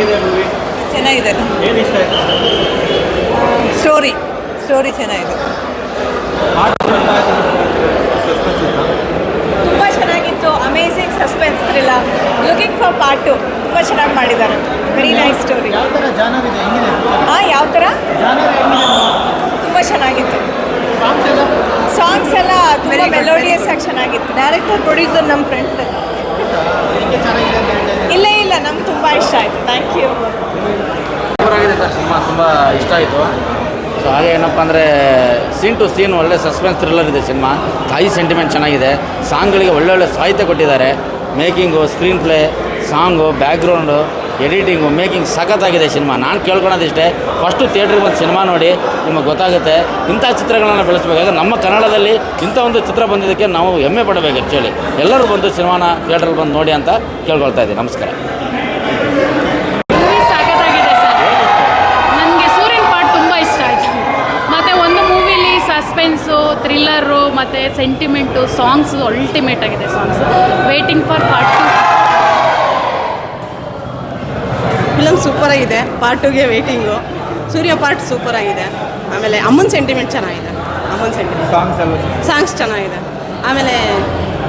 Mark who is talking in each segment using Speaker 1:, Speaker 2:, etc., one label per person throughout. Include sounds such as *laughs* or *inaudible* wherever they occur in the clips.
Speaker 1: ಹೇಗಿದೆ ಮೂವಿ
Speaker 2: ಚೆನ್ನಾಗಿದೆ.
Speaker 1: ಏನು ಇಷ್ಟ ಆಯ್ತು?
Speaker 2: ಸ್ಟೋರಿ ಸ್ಟೋರಿ ಚೆನ್ನಾಗಿದೆ. ತುಂಬ ಚೆನ್ನಾಗಿತ್ತು. Amazing suspense thriller looking for part two ತುಂಬ ಚೆನ್ನಾಗಿ ಮಾಡಿದ್ದಾರೆ. ವೆರಿ ನೈಸ್ ಸ್ಟೋರಿ
Speaker 3: ಯಾವ ಥರ ಜಾನರ್ ಇದೆ? ಹೆಂಗಿದೆ?
Speaker 2: ಹಾಂ ಯಾವ ಥರ ತುಂಬ ಚೆನ್ನಾಗಿತ್ತು.
Speaker 3: ಸಾಂಗ್ಸ್ ಎಲ್ಲ?
Speaker 2: ತುಂಬ ಮೆಲೋಡಿಯಸ್ ಆಗಿ ಚೆನ್ನಾಗಿತ್ತು. ಡೈರೆಕ್ಟರ್ ಪ್ರೊಡ್ಯೂಸರ್ ನಮ್ಮ
Speaker 3: ಫ್ರೆಂಡ್ಸ್
Speaker 2: ಇಲ್ಲ ಇಲ್ಲ ನಮ್ಗೆ ತುಂಬ ಇಷ್ಟ ಆಯಿತು ಥ್ಯಾಂಕ್ ಯು
Speaker 4: ಸೂಪರಾಗಿದೆ ಸರ್ ಸಿನಿಮಾ ತುಂಬ ಇಷ್ಟ ಆಯಿತು ಸೊ ಹಾಗೆ ಏನಪ್ಪ ಅಂದರೆ ಸೀನ್ ಟು ಸೀನ್ ಒಳ್ಳೆ ಸಸ್ಪೆನ್ಸ್ ಥ್ರಿಲ್ಲರ್ ಇದೆ ಸಿನಿಮಾ ತಾಯಿ ಸೆಂಟಿಮೆಂಟ್ ಚೆನ್ನಾಗಿದೆ. ಸಾಂಗ್ಗಳಿಗೆ ಒಳ್ಳೊಳ್ಳೆ ಸಾಹಿತ್ಯ ಕೊಟ್ಟಿದ್ದಾರೆ. Making screenplay song background editing making ಸಖತ್ತಾಗಿದೆ ಸಿನಿಮಾ ನಾನು ಕೇಳ್ಕೊಳೋದಿಷ್ಟೇ ಫಸ್ಟು ಥಿಯೇಟ್ರಿಗೆ ಬಂದು ಸಿನಿಮಾ ನೋಡಿ ನಿಮಗೆ ಗೊತ್ತಾಗುತ್ತೆ. ಇಂಥ ಚಿತ್ರಗಳನ್ನು ಬೆಳೆಸಬೇಕಾದ್ರೆ ನಮ್ಮ ಕನ್ನಡದಲ್ಲಿ ಇಂಥ ಒಂದು ಚಿತ್ರ ಬಂದಿದ್ದಕ್ಕೆ ನಾವು ಹೆಮ್ಮೆ ಪಡಬೇಕು ಆ್ಯಕ್ಚುಲಿ ಎಲ್ಲರೂ ಬಂದು ಸಿನಿಮಾನ ಥಿಯೇಟ್ರಲ್ಲಿ ಬಂದು ನೋಡಿ ಅಂತ ಕೇಳ್ಕೊಳ್ತಾ ಇದ್ದೀನಿ. ನಮಸ್ಕಾರ
Speaker 5: ಮೂವಿ ಸಾಕತ್ತಾಗಿದೆ ಸರ್ ನನಗೆ ಸೂರ್ಯನ್ ಪಾರ್ಟ್ ತುಂಬ ಇಷ್ಟ ಆಯಿತು ಮತ್ತು ಒಂದು ಮೂವಿಲಿ ಸಸ್ಪೆನ್ಸು ಮತ್ತು ಸೆಂಟಿಮೆಂಟು ಸಾಂಗ್ಸು ಅಲ್ಟಿಮೇಟ್ ಆಗಿದೆ songs waiting for part two
Speaker 6: film super ಆಗಿದೆ ಪಾರ್ಟ್ ಟುಗೆ ವೇಟಿಂಗು ಸೂರ್ಯ ಪಾರ್ಟ್ ಸೂಪರ್ ಆಗಿದೆ. ಆಮೇಲೆ ಅಮ್ಮನ ಸೆಂಟಿಮೆಂಟ್ ಚೆನ್ನಾಗಿದೆ. ಅಮ್ಮನ ಸೆಂಟಿಮೆಂಟ್
Speaker 1: ಸಾಂಗ್ಸ್
Speaker 6: ಚೆನ್ನಾಗಿದೆ. ಆಮೇಲೆ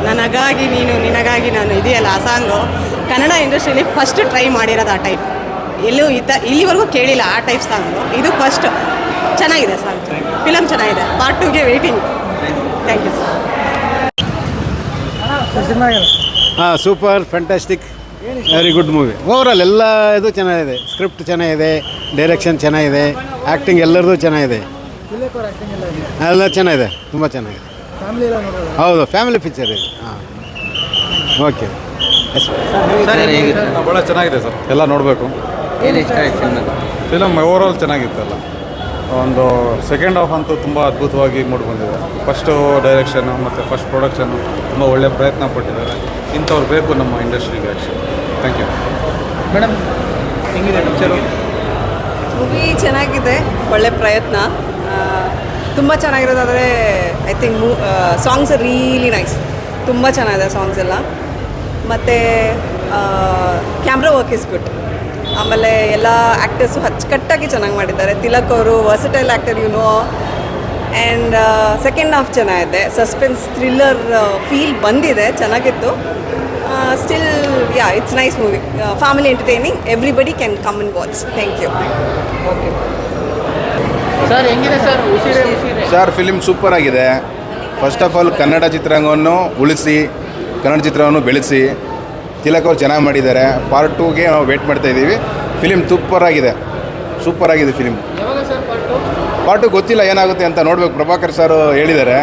Speaker 6: ನನಗಾಗಿ ನೀನು ನಿನಗಾಗಿ ನಾನು ಇದೆಯಲ್ಲ ಆ ಸಾಂಗು ಕನ್ನಡ ಇಂಡಸ್ಟ್ರಿಯಲ್ಲಿ ಫಸ್ಟ್ ಟ್ರೈ ಮಾಡಿರೋದು ಆ ಟೈಪ್ ಎಲ್ಲೂ ಇತ್ತ ಇಲ್ಲಿವರೆಗೂ ಕೇಳಿಲ್ಲ ಆ ಟೈಪ್ ಸಾಂಗು ಇದು ಫಸ್ಟ್ ಚೆನ್ನಾಗಿದೆ ಸಾಂಗ್ ಫಿಲಮ್ ಚೆನ್ನಾಗಿದೆ. ಪಾರ್ಟ್ ಟುಗೆ ವೇಟಿಂಗ್ ಥ್ಯಾಂಕ್ ಯು
Speaker 7: ಹಾಂ super fantastic very good movie overall ಎಲ್ಲ ಇದು ಚೆನ್ನಾಗಿದೆ. ಸ್ಕ್ರಿಪ್ಟ್ ಚೆನ್ನಾಗಿದೆ ಡೈರೆಕ್ಷನ್ ಚೆನ್ನಾಗಿದೆ ಆ್ಯಕ್ಟಿಂಗ್ ಎಲ್ಲರದು ಚೆನ್ನಾಗಿದೆ. ಎಲ್ಲ ಚೆನ್ನಾಗಿದೆ ತುಂಬ ಚೆನ್ನಾಗಿದೆ. ಹೌದು ಫ್ಯಾಮಿಲಿ ಪಿಕ್ಚರ್ ಇದು. ಹಾಂ. ಓಕೆ
Speaker 8: ಭಾಳ ಚೆನ್ನಾಗಿದೆ ಸರ್. ಎಲ್ಲ ನೋಡಬೇಕು. ಫಿಲಮ್ ಓವರಾಲ್ ಚೆನ್ನಾಗಿತ್ತಲ್ಲ. ಒಂದು ಸೆಕೆಂಡ್ ಹಾಫ್ ಅಂತೂ ತುಂಬ ಅದ್ಭುತವಾಗಿ ಮೂಡ್ಬಂದಿದೆ. ಫಸ್ಟು ಡೈರೆಕ್ಷನು ಮತ್ತು ಫಸ್ಟ್ ಪ್ರೊಡಕ್ಷನು ತುಂಬ ಒಳ್ಳೆಯ ಪ್ರಯತ್ನ ಪಟ್ಟಿದ್ದಾರೆ. ಇಂಥವ್ರು ಬೇಕು ನಮ್ಮ ಇಂಡಸ್ಟ್ರಿಗೆ ಆ್ಯಕ್ಚುಲಿ ಥ್ಯಾಂಕ್ ಯು
Speaker 3: ಮೇಡಮ್ ಹೆಂಗಿದೆ ಪಿಕ್ಚರು
Speaker 2: ಮೂವಿ ಚೆನ್ನಾಗಿದೆ ಒಳ್ಳೆ ಪ್ರಯತ್ನ. ತುಂಬ ಚೆನ್ನಾಗಿರೋದಾದರೆ ಐ ಥಿಂಕ್ ಮೂ ಸಾಂಗ್ಸ್ ರೀಲಿ ನೈಸ್ ತುಂಬ ಚೆನ್ನಾಗಿದೆ ಸಾಂಗ್ಸ್ ಎಲ್ಲ. ಮತ್ತು ಕ್ಯಾಮ್ರಾ ವರ್ಕ್ ಇಸ್ ಗುಡ್ ಆಮೇಲೆ ಎಲ್ಲ ಆ್ಯಕ್ಟರ್ಸು ಅಚ್ಚುಕಟ್ಟಾಗಿ ಚೆನ್ನಾಗಿ ಮಾಡಿದ್ದಾರೆ. ತಿಲಕ್ ಅವರು versatile actor you know and second half ಚೆನ್ನಾಗಿದೆ ಸಸ್ಪೆನ್ಸ್ ಥ್ರಿಲ್ಲರ್ ಫೀಲ್ ಬಂದಿದೆ ಚೆನ್ನಾಗಿತ್ತು. Still yeah it's nice movie family entertaining everybody can come and watch thank you
Speaker 3: sir ಹೆಂಗಿದೆ sir Usire Usire
Speaker 9: sir film super ಆಗಿದೆ. First of all Kannada ಚಿತ್ರರಂಗವನ್ನು ಉಳಿಸಿ ಕನ್ನಡ ಚಿತ್ರವನ್ನು ಬೆಳೆಸಿ. ತಿಲಕ್ ಅವ್ರು ಚೆನ್ನಾಗಿ ಮಾಡಿದ್ದಾರೆ. ಪಾರ್ಟ್ ಟೂಗೆ ನಾವು ವೇಟ್ ಮಾಡ್ತಾ ಇದ್ದೀವಿ. ಫಿಲಿಮ್ ಸೂಪರ್ ಆಗಿದೆ. ಸೂಪರ್ ಆಗಿದೆ film
Speaker 3: part sir part two
Speaker 9: ಗೊತ್ತಿಲ್ಲ ಏನಾಗುತ್ತೆ ಅಂತ ನೋಡ್ಬೇಕು. ಪ್ರಭಾಕರ್ ಸರ್ ಹೇಳಿದ್ದಾರೆ.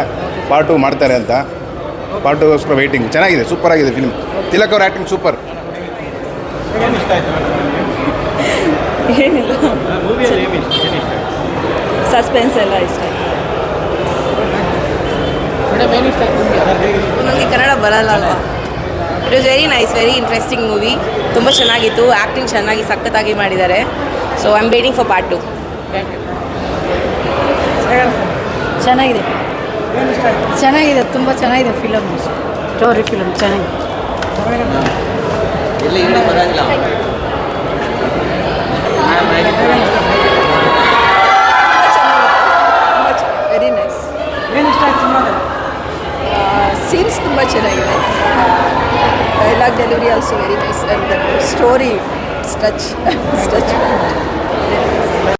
Speaker 9: ಪಾರ್ಟ್ ಟು ಮಾಡ್ತಾರೆ ಅಂತ. ಪಾರ್ಟ್ ಟುಗೋಸ್ಕರ ವೆಯ್ಟಿಂಗ್ ಚೆನ್ನಾಗಿದೆ. ಸೂಪರ್ ಆಗಿದೆ ಫಿಲಿಮ್ ತಿಲಕ್ ಅವ್ರ ಆ್ಯಕ್ಟಿಂಗ್ ಸೂಪರ್
Speaker 1: ಏನು ಇಷ್ಟ ಆಯ್ತು
Speaker 2: ಏನಿಲ್ಲ.
Speaker 1: ಮೂವಿಯಲ್ಲಿ ಏನು ಇಷ್ಟ? ಇಷ್ಟ? ಆಯ್ತು
Speaker 2: ಸಸ್ಪೆನ್ಸ್ ಎಲ್ಲ ಇಷ್ಟ. ನನಗೆ ಕನ್ನಡ ಬರಲ್ಲ ಅಲ್ವಾ? It was very nice very interesting movie ತುಂಬ ಚೆನ್ನಾಗಿತ್ತು. ಆ್ಯಕ್ಟಿಂಗ್ ಚೆನ್ನಾಗಿ ಸಖತ್ತಾಗಿ ಮಾಡಿದ್ದಾರೆ. So I am waiting for part two
Speaker 5: ಚೆನ್ನಾಗಿದೆ. ಚೆನ್ನಾಗಿದೆ. ತುಂಬ ಚೆನ್ನಾಗಿದೆ ಫಿಲಮ್ ಸ್ಟೋರಿ ಫಿಲಮ್ ಚೆನ್ನಾಗಿದೆ.
Speaker 2: ವೆರಿ ನೈಸ್ ಸೀನ್ಸ್ ತುಂಬ ಚೆನ್ನಾಗಿದೆ. dialogue delivery also very nice and the story touch, *laughs* touch.